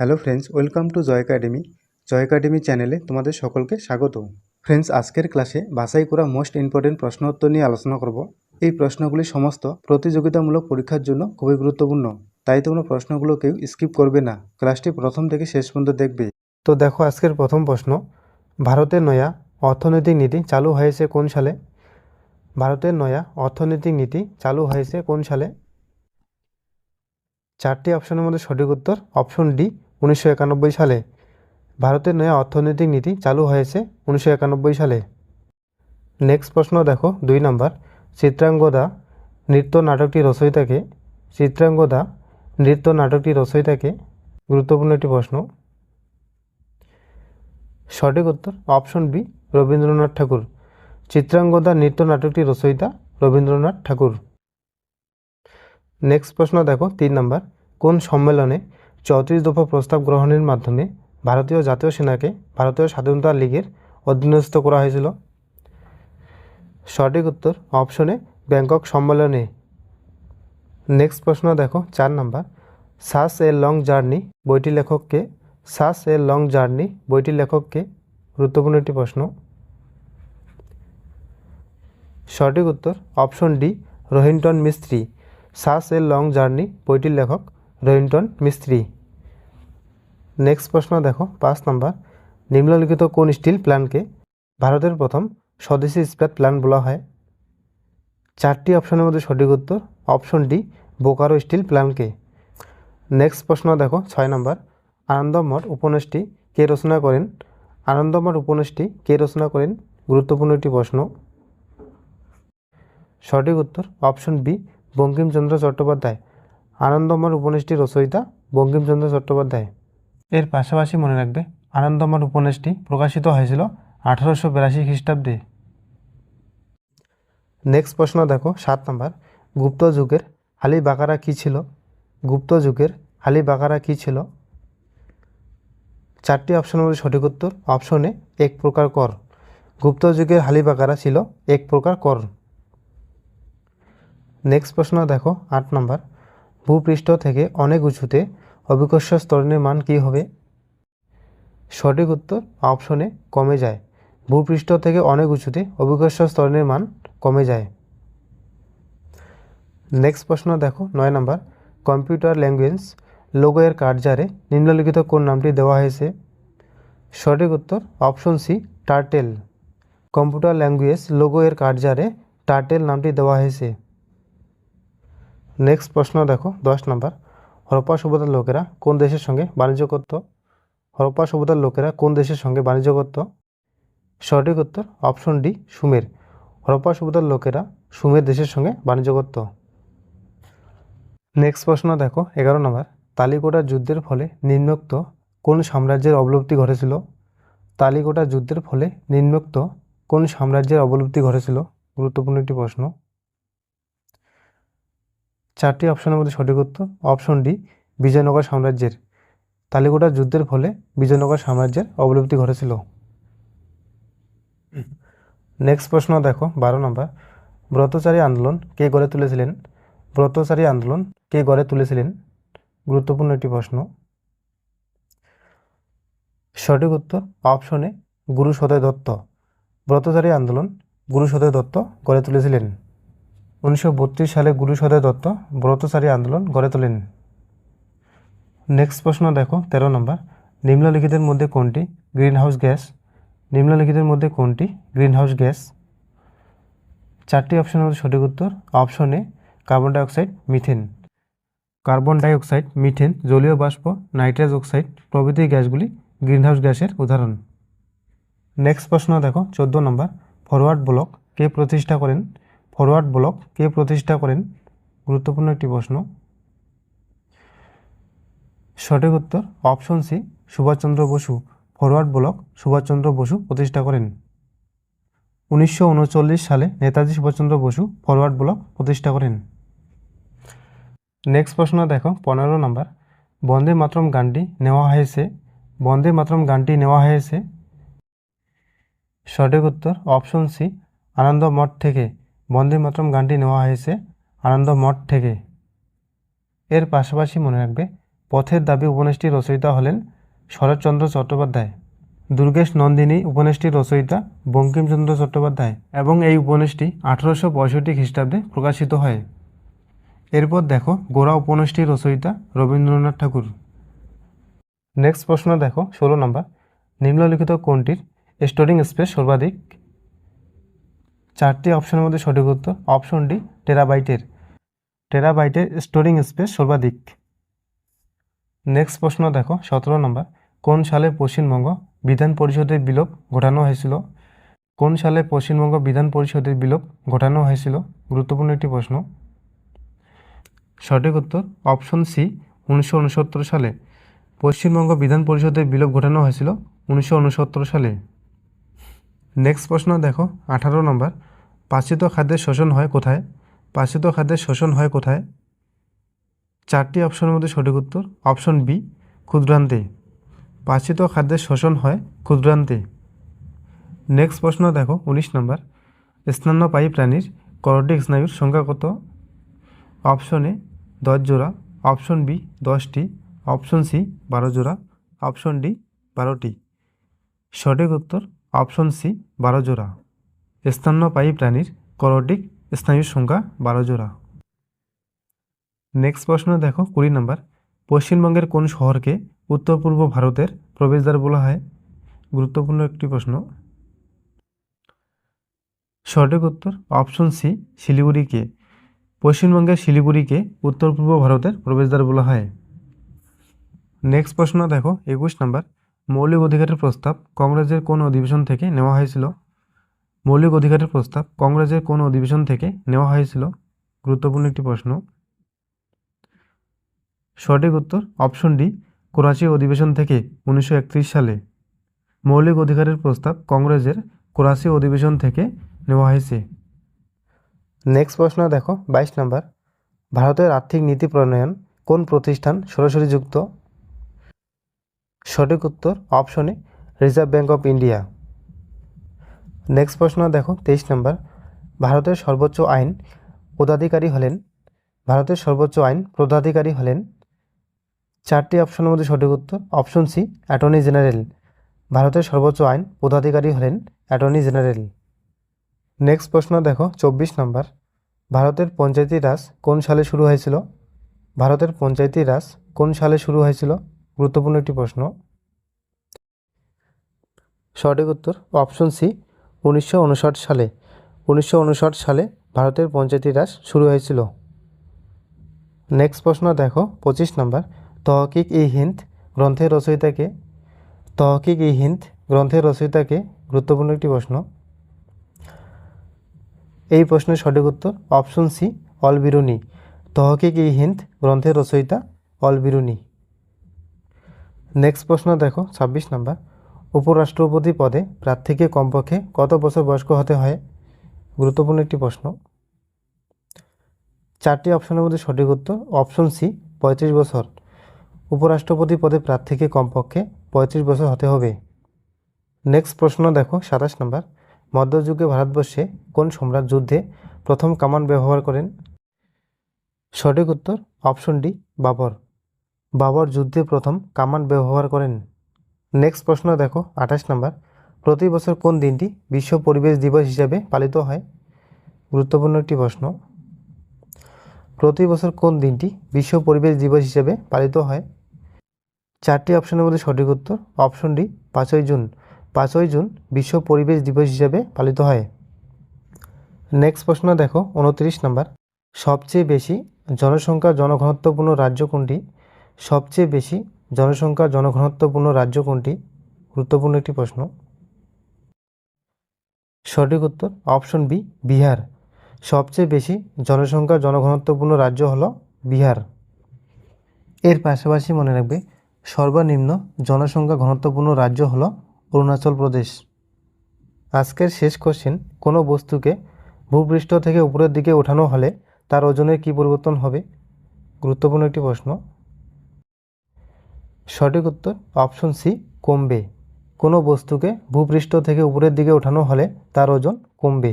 Hello friends, welcome to Joy academy. Joy academy চ্যানেলে তোমাদের সকলকে স্বাগত ফ্রেন্ডস, আজকের ক্লাসে বাছাই করা মোস্ট ইম্পর্টেন্ট প্রশ্ন উত্তর নিয়ে আলোচনা করব। এই প্রশ্নগুলি সমস্ত প্রতিযোগিতামূলক পরীক্ষার জন্য খুবই গুরুত্বপূর্ণ। তাই তোমরা প্রশ্নগুলো কেউ স্কিপ করবে না। ক্লাসটি প্রথম থেকে শেষ পর্যন্ত দেখবে। তো দেখো, আজকের প্রথম প্রশ্ন। ভারতের নয়া অর্থনৈতিক নীতি চালু হয়েছে কোন সালে? ভারতের নয়া অর্থনৈতিক নীতি চালু হয়েছে কোন সালে? চারটি অপশনের মধ্যে সঠিক উত্তর। অপশন ডি উনিশশো একানব্বই সালে ভারতের নয়া অর্থনৈতিক নীতি চালু হয়েছে উনিশশো একানব্বই সালে। নেক্সট প্রশ্ন দেখো, দুই নাম্বার। চিত্রাঙ্গদা নৃত্য নাটকটি রচয়িতাকে চিত্রাঙ্গদা নৃত্য নাটকটি রচয়িতাকে গুরুত্বপূর্ণ একটি প্রশ্ন। সঠিক উত্তর অপশন বি, রবীন্দ্রনাথ ঠাকুর। চিত্রাঙ্গদা নৃত্য নাটকটি রচয়িতা রবীন্দ্রনাথ ঠাকুর। নেক্সট প্রশ্ন দেখো, তিন নাম্বার। কোন সম্মেলনে চৌত্রিশ দফা প্রস্তাব গ্রহণের মাধ্যমে ভারতীয় জাতীয় সেনাকে ভারতীয় স্বাধীনতা লীগের অধীনস্থ করা হয়েছিল। সঠিক উত্তর অপশনে ব্যাংকক সম্মেলনে। নেক্সট প্রশ্ন দেখো, চার number. Such a long journey বইটি লেখককে, সাস এ লং জার্নি বইটির লেখককে? গুরুত্বপূর্ণ একটি প্রশ্ন। সঠিক উত্তর অপশন ডি রোহিন্টন মিস্ত্রি। সাস এ লং জার্নি বইটির লেখক রোহিন্টন মিস্ত্রি। নেক্সট প্রশ্ন দেখো, পাঁচ নাম্বার। নিম্নলিখিত কোন স্টিল প্ল্যান্টকে ভারতের প্রথম স্বদেশি ইস্পাত প্ল্যান্ট বলা হয়? চারটি অপশনের মধ্যে সঠিক উত্তর, অপশন ডি, বোকারো স্টিল প্ল্যান্টকে। নেক্সট প্রশ্ন দেখো, ছয় নম্বর। আনন্দমঠ উপন্যাসটি কে রচনা করেন? আনন্দমঠ উপন্যাসটি কে রচনা করেন? গুরুত্বপূর্ণ একটি প্রশ্ন। সঠিক উত্তর, অপশন বি, বঙ্কিমচন্দ্র চট্টোপাধ্যায়। আনন্দমঠ উপন্যাসটি রচয়িতা বঙ্কিমচন্দ্র চট্টোপাধ্যায়। এর পাশাপাশি মনে রাখবে আনন্দমঠ উপন্যাসটি প্রকাশিত হয়েছিল আঠারোশো বিরাশি খ্রিস্টাব্দে। নেক্সট প্রশ্ন দেখো সাত নম্বর। গুপ্ত যুগের হালি বাকারা কী ছিল? গুপ্ত যুগের হালি বাকারা কী ছিল? চারটি অপশনের মধ্যে সঠিক উত্তর। অপশনে এক প্রকার কর। গুপ্ত যুগের হালি বাকারা ছিল এক প্রকার কর। নেক্সট প্রশ্ন দেখো আট নম্বর। ভূপৃষ্ঠ থেকে অনেক উঁচুতে অভিকর্ষ স্তরণের মান কী হবে? সঠিক উত্তর অপশনে কমে যায়। ভূপৃষ্ঠ থেকে অনেক উঁচুতে অভিকর্ষ স্তরণের মান কমে যায়। নেক্সট প্রশ্ন দেখো, নয় নম্বর। কম্পিউটার ল্যাঙ্গুয়েজ লোগো এর কার্যারে নিম্নলিখিত কোন নামটি দেওয়া হয়েছে? সঠিক উত্তর option C turtle computer language logo এর কার্যারে টার্টেল নামটি দেওয়া হয়েছে। নেক্সট প্রশ্ন দেখো, দশ নম্বর। হরপ্পা সভ্যতার লোকেরা কোন দেশের সঙ্গে বাণিজ্য করত? হরপ্পা সভ্যতার লোকেরা কোন দেশের সঙ্গে বাণিজ্য করত? সঠিক উত্তর অপশন ডি সুমের। হরপ্পা সভ্যতার লোকেরা সুমের দেশের সঙ্গে বাণিজ্য করত। নেক্সট প্রশ্ন দেখো, এগারো নম্বর। তালিকোটা যুদ্ধের ফলে নিম্নোক্ত কোন সাম্রাজ্যের অবলুপ্তি ঘটেছিল? তালিকোটা যুদ্ধের ফলে নিম্নোক্ত কোন সাম্রাজ্যের অবলুপ্তি ঘটেছিল? গুরুত্বপূর্ণ একটি প্রশ্ন। চারটি অপশনের মধ্যে সঠিক উত্তর অপশন ডি, বিজয়নগর সাম্রাজ্যের। তালিকোটা যুদ্ধের ফলে বিজয়নগর সাম্রাজ্যের অবলুপ্তি ঘটেছিল। নেক্সট প্রশ্ন দেখো, বারো নম্বর। ব্রতচারী আন্দোলন কে গড়ে তুলেছিলেন? ব্রতচারী আন্দোলন কে গড়ে তুলেছিলেন? গুরুত্বপূর্ণ একটি প্রশ্ন। সঠিক উত্তর অপশনে গুরু সদয় দত্ত। ব্রতচারী আন্দোলন গুরু সদয় দত্ত গড়ে তুলেছিলেন। উনিশশো বত্রিশ সালে গুরু সদয় দত্ত ব্রতচারী আন্দোলন গড়ে তোলেন। নেক্সট প্রশ্ন দেখো, তেরো নম্বর। নিম্নলিখিতের মধ্যে কোনটি গ্রিনহাউস গ্যাস নিম্নলিখিতের মধ্যে কোনটি গ্রিনহাউস গ্যাস চারটি অপশনের মধ্যে সঠিক উত্তর। Option A carbon dioxide methane carbon dioxide methane জলীয় বাষ্প নাইট্রাস অক্সাইড প্রভৃতি গ্যাসগুলি গ্রিনহাউস গ্যাসের উদাহরণ। নেক্সট প্রশ্ন দেখো, চোদ্দ নম্বর। ফরওয়ার্ড ব্লক কে প্রতিষ্ঠা করেন ফরওয়ার্ড ব্লক কে প্রতিষ্ঠা করেন? গুরুত্বপূর্ণ একটি প্রশ্ন। সঠিক উত্তর option C, Subhashchandra Bose. Forward bloc Subhashchandra Bose প্রতিষ্ঠা করেন। উনিশশো উনচল্লিশ সালে নেতাজি সুভাষচন্দ্র বসু ফরওয়ার্ড ব্লক প্রতিষ্ঠা করেন। নেক্সট প্রশ্ন দেখো, পনেরো নম্বর। বন্দে মাতরম গানটি নেওয়া হয়েছে। বন্দে মাতরম গানটি নেওয়া হয়েছে। সঠিক উত্তর অপশন সি আনন্দ মঠ থেকে। বন্দে মাতরম গানটি নেওয়া হয়েছে আনন্দ মঠ থেকে। এর পাশাপাশি মনে রাখবে, পথের দাবি উপন্যাসটি রচয়িতা হলেন শরৎচন্দ্র চট্টোপাধ্যায়, দুর্গেশ নন্দিনী উপন্যাসটির রচয়িতা বঙ্কিমচন্দ্র চট্টোপাধ্যায় এবং এই উপন্যাসটি আঠারোশো পঁয়ষট্টি খ্রিস্টাব্দে প্রকাশিত হয়। এরপর দেখো গোড়া উপন্যাসটির রচয়িতা রবীন্দ্রনাথ ঠাকুর। নেক্সট প্রশ্ন দেখো, ষোলো নম্বর, নিম্নলিখিত কোনটির স্টোরিং স্পেস সর্বাধিক চারটি অপশনের মধ্যে সঠিক উত্তর অপশন ডি, টেরাবাইটের। টেরাবাইটের স্টোরিং স্পেস সর্বাধিক। নেক্সট প্রশ্ন দেখো, সতেরো নম্বর। কোন সালে পশ্চিমবঙ্গ বিধান পরিষদের বিলোপ ঘটানো হয়েছিল? কোন সালে পশ্চিমবঙ্গ বিধান পরিষদের বিলোপ ঘটানো হয়েছিল? গুরুত্বপূর্ণ একটি প্রশ্ন। সঠিক উত্তর অপশন সি, উনিশশো উনসত্তর সালে। পশ্চিমবঙ্গ বিধান পরিষদের বিলোপ ঘটানো হয়েছিল উনিশশো উনসত্তর সালে। নেক্সট প্রশ্ন দেখো, আঠারো নম্বর। পাচিত খাদ্যের শোষণ হয় কোথায়? পাচিত খাদ্যের শোষণ হয় কোথায়? চারটি অপশনের মধ্যে সঠিক উত্তর, অপশন বি, ক্ষুদ্রান্তে। পাচিত খাদ্যের শোষণ হয় ক্ষুদ্রান্তে। নেক্সট প্রশ্ন দেখো, উনিশ নম্বর। স্তন্যপায়ী প্রাণীর করটিক স্নায়ুর সংখ্যা কত? অপশন এ, দশ জোড়া। অপশন বি, দশটি। অপশন সি, বারো জোড়া। অপশন ডি, বারোটি। সঠিক উত্তর, অপশন সি, বারো জোড়া। স্তন্যপায়ী প্রাণীর করটিক স্নায়ুর সংখ্যা বারো জোড়া। নেক্সট প্রশ্ন দেখো, কুড়ি নম্বর। পশ্চিমবঙ্গের কোন শহরকে উত্তর পূর্ব ভারতের প্রবেশদ্বার বলা হয়? গুরুত্বপূর্ণ একটি প্রশ্ন। সঠিক উত্তর অপশন সি শিলিগুড়িকে। পশ্চিমবঙ্গের শিলিগুড়িকে উত্তর পূর্ব ভারতের প্রবেশদ্বার বলা হয়। নেক্সট প্রশ্ন দেখো, একুশ নম্বর। মৌলিক অধিকারের প্রস্তাব কংগ্রেসের কোন অধিবেশন থেকে নেওয়া হয়েছিল? মৌলিক অধিকারের প্রস্তাব কংগ্রেসের কোন অধিবেশন থেকে নেওয়া হয়েছিল? গুরুত্বপূর্ণ একটি প্রশ্ন। সঠিক উত্তর অপশন ডি, করাচি অধিবেশন থেকে উনিশশো একত্রিশ সালে। মৌলিক অধিকারের প্রস্তাব কংগ্রেসের করাচি অধিবেশন থেকে নেওয়া হয়েছে। নেক্সট প্রশ্ন দেখো, বাইশ নম্বর। ভারতের আর্থিক নীতি প্রণয়ন কোন প্রতিষ্ঠান সরাসরি যুক্ত? সঠিক উত্তর অপশনে reserve bank of India. Next প্রশ্ন, দেখো, তেইশ নম্বর। ভারতের সর্বোচ্চ আইন পদাধিকারী হলেন, ভারতের সর্বোচ্চ আইন পদাধিকারী হলেন, চারটি অপশনের মধ্যে সঠিক উত্তর অপশন সি অ্যাটর্নি জেনারেল ভারতের সর্বোচ্চ আইন পদাধিকারী হলেন অ্যাটর্নি জেনারেল নেক্সট প্রশ্ন, দেখো, চব্বিশ নম্বর। ভারতের পঞ্চায়েতি রাজ কোন সালে শুরু হয়েছিল? ভারতের পঞ্চায়েতি রাজ কোন সালে শুরু হয়েছিল? গুরুত্বপূর্ণ একটি প্রশ্ন। সঠিক উত্তর অপশন সি উনিশশো উনষাট সালে, উনিশশো উনষাট সালে ভারতের পঞ্চায়েতি রাজ শুরু হয়েছিল। নেক্সট প্রশ্ন দেখো, পঁচিশ নম্বর। তহকিক ই হিন্দ গ্রন্থের রচয়িতাকে, তহকিক ই হিন্দ গ্রন্থের রচয়িতাকে গুরুত্বপূর্ণ একটি প্রশ্ন। এই প্রশ্নের সঠিক উত্তর option C al Biruni Tahqiq i Hind গ্রন্থের রচয়িতা অল বিরুনি নেক্সট প্রশ্ন দেখো, ছাব্বিশ নম্বর। উপরাষ্ট্রপতি পদে প্রার্থীকে কমপক্ষে কত বছর বয়স্ক হতে হয়? গুরুত্বপূর্ণ একটি প্রশ্ন। চারটি অপশনের মধ্যে সঠিক উত্তর অপশন সি, পঁয়ত্রিশ বছর। উপরাষ্ট্রপতি পদে প্রার্থীকে কমপক্ষে পঁয়ত্রিশ বছর হতে হবে। নেক্সট প্রশ্ন দেখো, সাতাশ নম্বর। মধ্যযুগে ভারতবর্ষে কোন সম্রাট যুদ্ধে প্রথম কামান ব্যবহার করেন? সঠিক উত্তর অপশন ডি, বাবর। বাবর যুদ্ধে প্রথম কামান ব্যবহার করেন। নেক্সট প্রশ্ন দেখো, আঠাশ নম্বর। প্রতি বছর কোন দিনটি বিশ্ব পরিবেশ দিবস হিসাবে পালিত হয়? গুরুত্বপূর্ণ একটি প্রশ্ন। প্রতি বছর কোন দিনটি বিশ্ব পরিবেশ দিবস হিসেবে পালিত হয়? চারটি অপশনের মধ্যে সঠিক উত্তর। অপশন ডি, পাঁচই জুন। পাঁচই জুন বিশ্ব পরিবেশ দিবস হিসেবে পালিত হয়। নেক্সট প্রশ্ন দেখো, উনত্রিশ নম্বর। সবচেয়ে বেশি জনসংখ্যা জনঘনত্বপূর্ণ রাজ্য কোনটি? সবচেয়ে বেশি জনসংখ্যা, জনঘনত্বপূর্ণ রাজ্য কোনটি? গুরুত্বপূর্ণ একটি প্রশ্ন। সঠিক উত্তর অপশন বি, বিহার। সবচেয়ে বেশি জনসংখ্যা, জনঘনত্বপূর্ণ রাজ্য হল বিহার। এর পাশাপাশি মনে রাখবে, সর্বনিম্ন জনসংখ্যা, ঘনত্বপূর্ণ রাজ্য হল অরুণাচল প্রদেশ। আজকের শেষ কোশ্চেন কোনো বস্তুকে ভূপৃষ্ঠ থেকে উপরের দিকে ওঠানো হলে তার ওজনের কী পরিবর্তন হবে? গুরুত্বপূর্ণ একটি প্রশ্ন। সঠিক উত্তর অপশন সি কমবে কোনো বস্তুকে ভূপৃষ্ঠ থেকে উপরের দিকে ওঠানো হলে তার ওজন কমবে